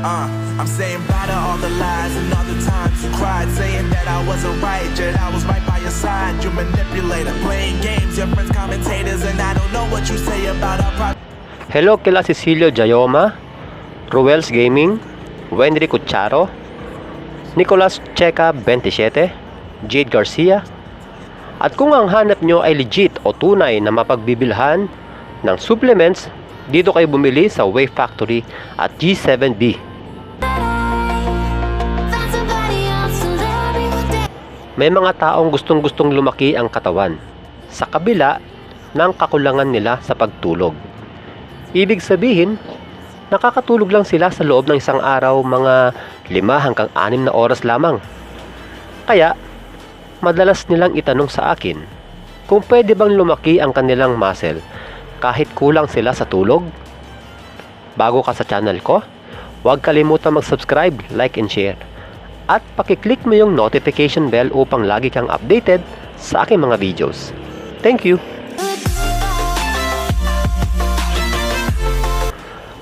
Uh, I'm saying bye to all the lies and all the times you cried, saying that I wasn't right, yet I was right by your side. You manipulator, playing games, your friends commentators, and I don't know what you say about our private. Hello kila Cecilio Jayoma, Ruels Gaming, Wendy Cucharo, Nicolas Checa 27, Jade Garcia. At kung ang hanap nyo ay legit o tunay na mapagbibilhan ng supplements, dito kayo bumili sa Way Factory at G7B. Find somebody else to love you day. May mga taong gustong-gustong lumaki ang katawan sa kabila ng kakulangan nila sa pagtulog. Ibig sabihin, nakakatulog lang sila sa loob ng isang araw mga 5 hanggang 6 na oras lamang. Kaya, madalas nilang itanong sa akin kung pwede bang lumaki ang kanilang muscle kahit kulang sila sa tulog. Bago ka sa channel ko, huwag kalimutan mag-subscribe, like, and share at pakiclick mo yung notification bell upang lagi kang updated sa aking mga videos. Thank you!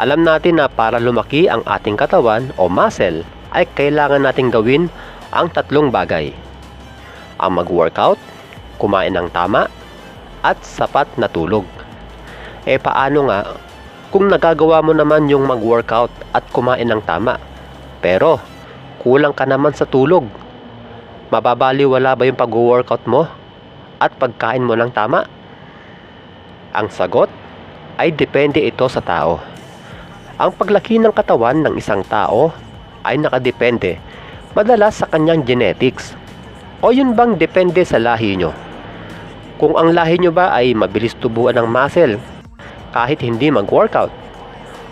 Alam natin na para lumaki ang ating katawan o muscle ay kailangan nating gawin ang tatlong bagay. Ang mag-workout, kumain ng tama, at sapat na tulog. E paano nga kung nagagawa mo naman yung mag-workout at kumain ng tama, pero kulang ka naman sa tulog. Mababaliwala ba yung pag-workout mo at pagkain mo ng tama? Ang sagot ay depende ito sa tao. Ang paglaki ng katawan ng isang tao ay nakadepende madalas sa kanyang genetics. O yun bang depende sa lahi nyo? Kung ang lahi nyo ba ay mabilis tubuan ng muscle kahit hindi mag-workout?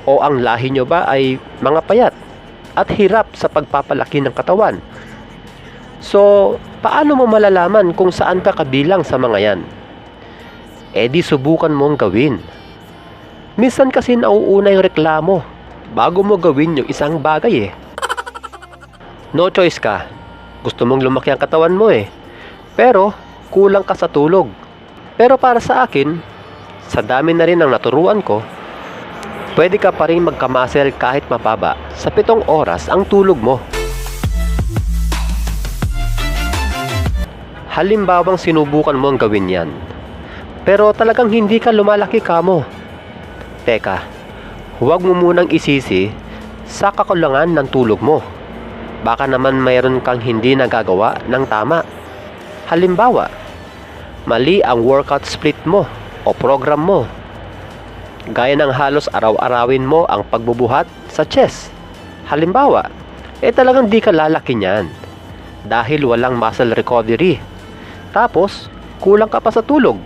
O ang lahi nyo ba ay mga payat at hirap sa pagpapalaki ng katawan. So, paano mo malalaman kung saan ka kabilang sa mga yan? E di subukan mong gawin. Minsan kasi nauuna yung reklamo bago mo gawin yung isang bagay eh. No choice ka. Gusto mong lumaki ang katawan mo eh. Pero, kulang ka sa tulog. Pero para sa akin, sa dami na rin ang naturuan ko, pwede ka pa rin magkamasel kahit mababa sa pitong oras ang tulog mo. Halimbawang sinubukan mo ang gawin yan, pero talagang hindi ka lumalaki kamo. Teka, huwag mo munang isisi sa kakulangan ng tulog mo. Baka naman mayroon kang hindi nagagawa ng tama. Halimbawa, mali ang workout split mo o program mo gaya ng halos araw-arawin mo ang pagbubuhat sa chest. Halimbawa, eh talagang di ka lalaki niyan dahil walang muscle recovery. Tapos, kulang ka pa sa tulog.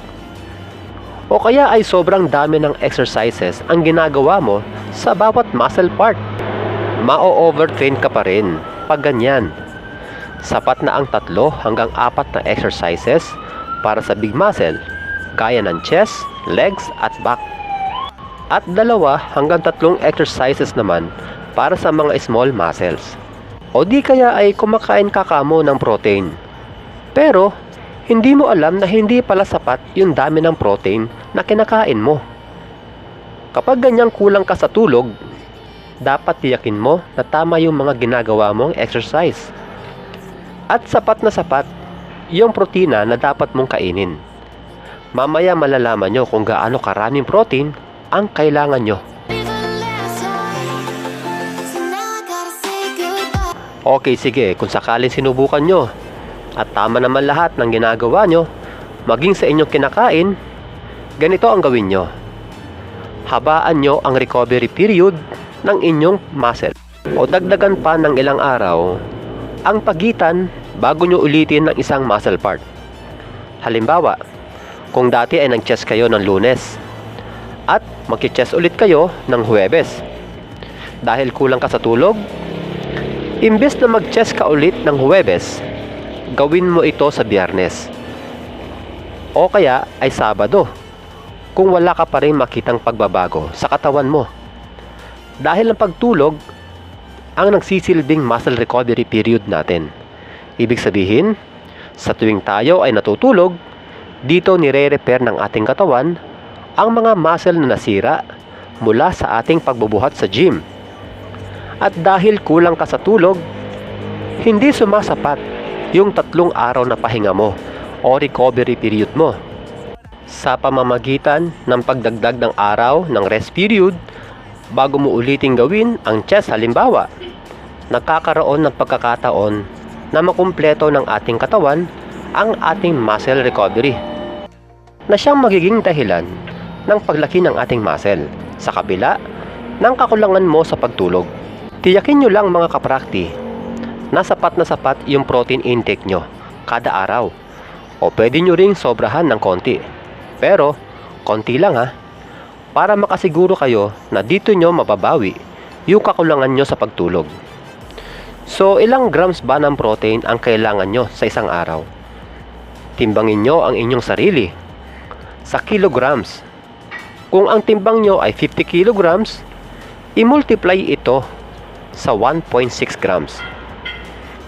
O kaya ay sobrang dami ng exercises ang ginagawa mo sa bawat muscle part. Mao-overtrain ka pa rin pag ganyan. Sapat na ang tatlo hanggang apat na exercises para sa big muscle, gaya ng chest, legs at back at dalawa hanggang tatlong exercises naman para sa mga small muscles. O di kaya ay kumakain ka kamo ng protein. Pero, hindi mo alam na hindi pala sapat yung dami ng protein na kinakain mo. Kapag ganyang kulang ka sa tulog, dapat tiyakin mo na tama yung mga ginagawa mong exercise. At sapat na sapat yung protina na dapat mong kainin. Mamaya malalaman nyo kung gaano karaming protein ang kailangan nyo. Okay, sige, kung sakaling sinubukan nyo at tama naman lahat ng ginagawa nyo, maging sa inyong kinakain, ganito ang gawin nyo. Habaan nyo ang recovery period ng inyong muscle o dagdagan pa ng ilang araw ang pagitan bago nyo ulitin ng isang muscle part. Halimbawa, kung dati ay nag-chest kayo ng lunes at mag-chest ulit kayo ng huwebes. Dahil kulang ka sa tulog, Imbes na mag-chest ka ulit ng Huwebes, gawin mo ito sa Biyernes. O kaya ay Sabado, kung wala ka pa rin makitang pagbabago sa katawan mo. Dahil ang pagtulog, ang nagsisilbing muscle recovery period natin. Ibig sabihin, sa tuwing tayo ay natutulog, dito nire-repair ng ating katawan ang mga muscle na nasira mula sa ating pagbubuhat sa gym. At dahil kulang ka sa tulog, hindi sumasapat yung tatlong araw na pahinga mo o recovery period mo. Sa pamamagitan ng pagdagdag ng araw ng rest period, bago mo ulitin gawin ang chest halimbawa, nagkakaroon ng pagkakataon na makumpleto ng ating katawan ang ating muscle recovery na siyang magiging dahilan ng paglaki ng ating muscle sa kabila ng kakulangan mo sa pagtulog. Tiyakin nyo lang mga kaprakti na sapat na sapat yung protein intake nyo kada araw o pwede nyo ring sobrahan ng konti. Pero, konti lang ha para makasiguro kayo na dito nyo mababawi yung kakulangan nyo sa pagtulog. So, ilang grams ba ng protein ang kailangan nyo sa isang araw? Timbangin nyo ang inyong sarili sa kilograms. Kung ang timbang nyo ay 50 kilograms, i-multiply ito sa 1.6 grams.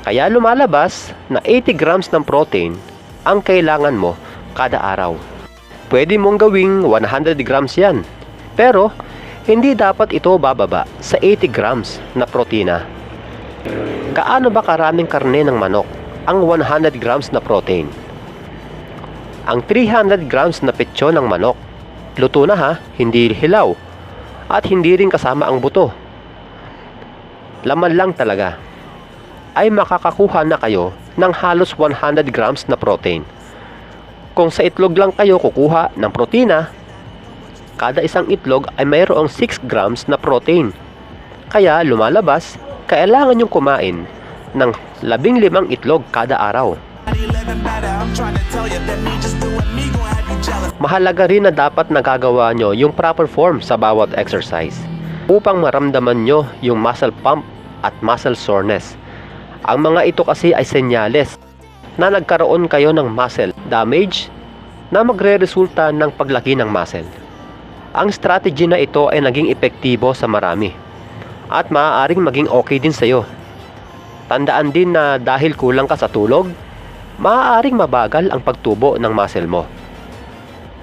Kaya lumalabas na 80 grams ng protein ang kailangan mo kada araw. Pwede mong gawing 100 grams yan. Pero, hindi dapat ito bababa sa 80 grams na protina. Gaano ba karaming karne ng manok ang 100 grams na protein? Ang 300 grams na petsyo ng manok, luto na ha, hindi hilaw, at hindi rin kasama ang buto. Laman lang talaga, ay makakakuha na kayo ng halos 100 grams na protein. Kung sa itlog lang kayo kukuha ng protina, kada isang itlog ay mayroong 6 grams na protein. Kaya lumalabas, kailangan yung kumain ng 15 itlog kada araw. Mahalaga rin na dapat nagagawa nyo yung proper form sa bawat exercise upang maramdaman nyo yung muscle pump at muscle soreness. Ang mga ito kasi ay senyales na nagkaroon kayo ng muscle damage na magre-resulta ng paglaki ng muscle. Ang strategy na ito ay naging epektibo sa marami at maaaring maging okay din sa iyo. Tandaan din na dahil kulang ka sa tulog, maaaring mabagal ang pagtubo ng muscle mo.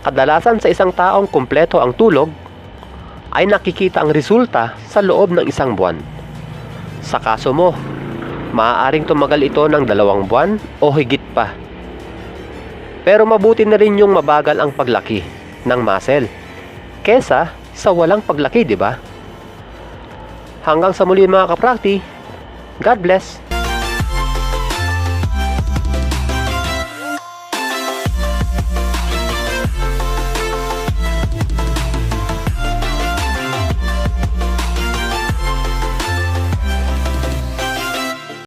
Kadalasan sa isang taong kumpleto ang tulog, ay nakikita ang resulta sa loob ng isang buwan. Sa kaso mo, maaaring tumagal ito ng dalawang buwan o higit pa. Pero mabuti na rin yung mabagal ang paglaki ng muscle kesa sa walang paglaki, di ba? Hanggang sa muli mga kaprakti, God bless!